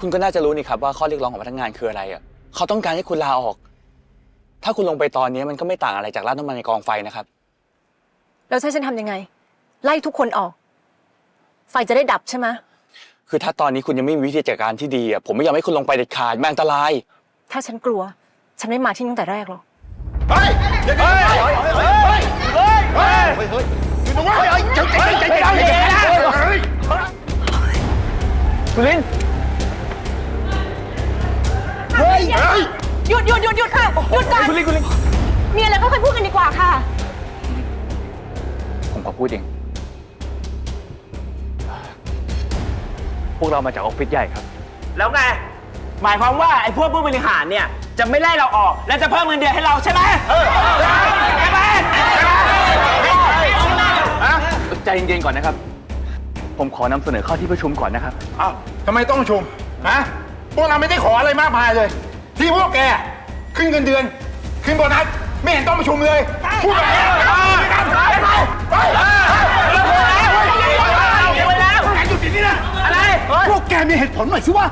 คุณก็น่าจะรู้นี่ครับว่าข้อเรียกร้องของพนักงานคืออะไรอะเขาต้องการให้คุณลาออก ถ้าคุณลงไปตอนนี้มันก็ไม่ต่างอะไรจากราดน้ำมันในกองไฟนะครับ แล้วจะให้ฉันทำยังไง ไล่ทุกคนออก ไฟจะได้ดับใช่ไหมคือถ้าตอนนี้คุณยังไม่มีวิธีจัดการที่ดีอะผมไม่ยอมให้คุณลงไปเด็ดขาดมันอันตราย ถ้าฉันกลัว ฉันไม่มาที่นี่ตั้งแต่แรกหรอก เฮ้ยเฮ้ยเฮ้ยเฮ้ยเฮ้ยเฮ้ยเฮ้ยเฮ้ยเฮ้ยอยู่ตรงนั้นเฮ้ยใจใจใจใจเย็นนะเฮ้ยคุณลินเฮ้ย หยุดหยุดหยุดหยุดค่ะหยุดก่อนคุณลินคุณลินมีอะไรค่อยๆพูดกันดีกว่าค่ะ ผมขอพูดเอง พวกเรามาจากออฟฟิศใหญ่ครับ แล้วไง หมายความว่าไอ้พวกผู้บริหารเนี่ย จะไม่ไล่เราออก และจะเพิ่มเงินเดือนให้เราใช่ไหมใช่ไหมใจเย็นๆก่อนนะครับ ผมขอนำเสนอข้อที่ประชุมก่อนนะครับเอ้าทำไมต้องประชุม ฮะ พวกเราไม่ได้ขออะไรมากมายเลย ที่พวกแกขึ้นเงินเดือน ขึ้นโบนัสไม่เห็นต้องประชุมเลยพูดแบบนี้ไปไปไปแกหยุดเดี๋ยวนี้นะอะไรพวกแกมีเหตุผลหน่อยสิว่า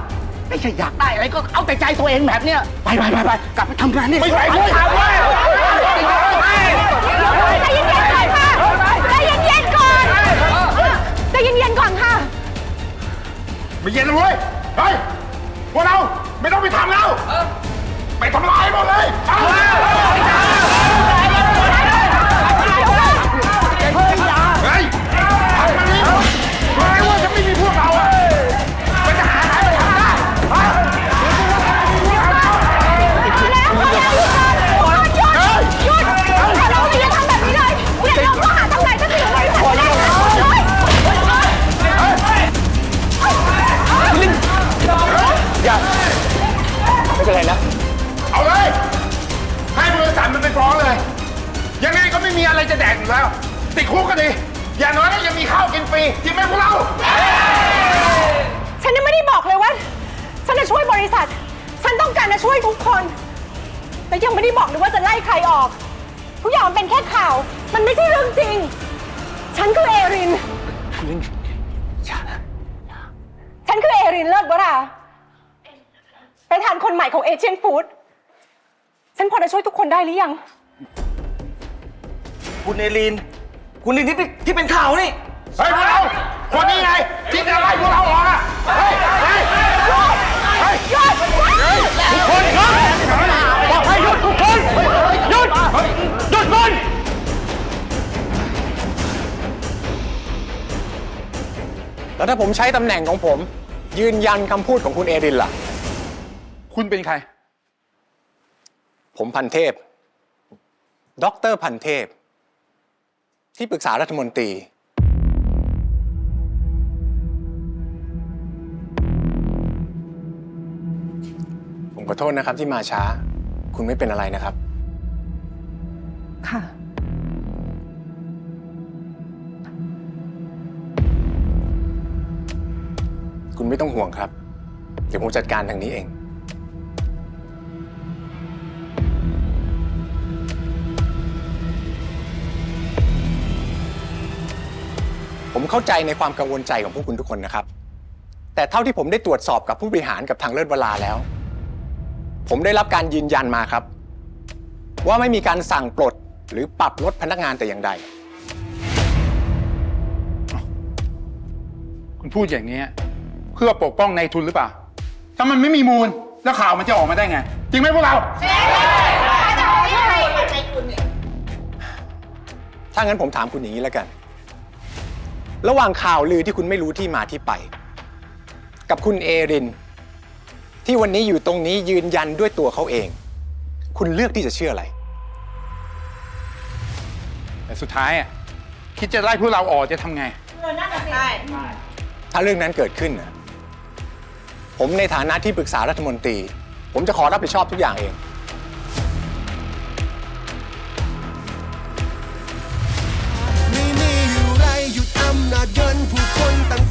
ไม่ใช่อยากได้อะไรก็เอาแต่ใจตัวเองแบบเนี้ยไปไปไปไปกลับไปทำงานนี่ไม่ไหวเว้ยใจเย็นๆก่อนค่ะใจเย็นๆก่อนใจเย็นๆก่อนค่ะไม่เย็นเลยเฮ้ยพวกเรา ไม่ต้องไปทำแล้ว ไปทำลายหมดเลยไป อะไรจะแดกอยู่แล้ว ติดคุกก็ดี อย่างน้อยก็ยังมีข้าวกินฟรีจริงไหมพวกเรา ฉันยังไม่ได้บอกเลยว่า ฉันจะช่วยบริษัท ฉันต้องการจะช่วยทุกคน แต่ยังไม่ได้บอกเลยว่าจะไล่ใครออก ทุกอย่างมันเป็นแค่ข่าว มันไม่ใช่เรื่องจริง ฉันคือเอริน ฉันคือเอรินเลิศวราประธานคนใหม่ของเอเชียนฟู้ด ฉันพอจะช่วยทุกคนได้หรือยัง คุณเอลีน คุณลินที่เป็นที่เป็นข่าวนี่ เฮ้ยพวกเราคนนี้ไงที่จะไล่พวกเราออกอะเฮ้ยเฮ้ยเฮ้ยหยุดทุกคนหยุดบอกให้หยุดทุกคนหยุดหยุดก่อนแล้วถ้าผมใช้ตำแหน่งของผม ยืนยันคำพูดของคุณเอรินล่ะ คุณเป็นใคร ผมพันเทพด็อกเตอร์พันเทพ ที่ปรึกษารัฐมนตรี ผมขอโทษนะครับที่มาช้า คุณไม่เป็นอะไรนะครับ ค่ะ คุณไม่ต้องห่วงครับ เดี๋ยวผมจัดการทางนี้เอง เข้าใจในความกังวลใจของพวกคุณทุกคนนะครับ แต่เท่าที่ผมได้ตรวจสอบกับผู้บริหารกับทางเลิศเวลาแล้ว ผมได้รับการยืนยันมาครับ ว่าไม่มีการสั่งปลดหรือปรับลดพนักงานแต่อย่างใด คุณพูดอย่างนี้เพื่อปกป้องนายทุนหรือเปล่า ถ้ามันไม่มีมูลแล้วข่าวมันจะออกมาได้ไง จริงไหมพวกเรา ถ้างั้นผมถามคุณอย่างนี้แล้วกัน ระหว่างข่าวลือที่คุณไม่รู้ที่มาที่ไป กับคุณเอริน ที่วันนี้อยู่ตรงนี้ยืนยันด้วยตัวเขาเอง คุณเลือกที่จะเชื่ออะไร แต่สุดท้ายอะคิดจะไล่พวกเราออกจะทำไงถ้าเรื่องนั้นเกิดขึ้นนะผมในฐานะที่ปรึกษารัฐมนตรี ผมจะขอรับผิดชอบทุกอย่างเอง นาดเยินผู้คนต่าง